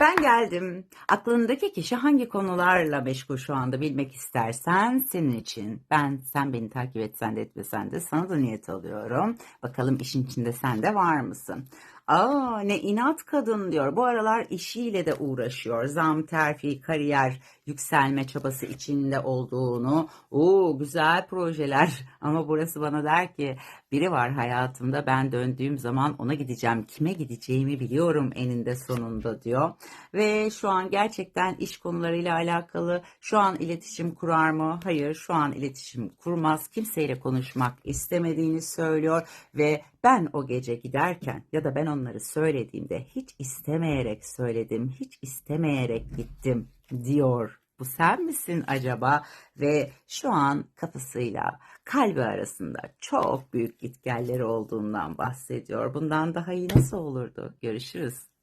Ben geldim. Aklındaki kişi hangi konularla meşgul şu anda bilmek istersen senin için. Ben sen beni takip etsen de etmesen de sana da niyet alıyorum. Bakalım işin içinde sen de var mısın? Aa ne inat kadın diyor. Bu aralar işiyle de uğraşıyor. Zam, terfi, kariyer, yükselme çabası içinde olduğunu. Oo güzel projeler. Ama burası bana der ki biri var hayatımda ben döndüğüm zaman ona gideceğim. Kime gideceğimi biliyorum eninde sonunda diyor. Ve şu an gerçekten iş konularıyla alakalı şu an iletişim kurar mı? Hayır şu an iletişim kurmaz. Kimseyle konuşmak istemediğini söylüyor ve ben o gece giderken ya da ben onları söylediğimde hiç istemeyerek söyledim, hiç istemeyerek gittim diyor. Bu sen misin acaba? Ve şu an kafasıyla kalbi arasında çok büyük gitgelleri olduğundan bahsediyor. Bundan daha iyi nasıl olurdu? Görüşürüz.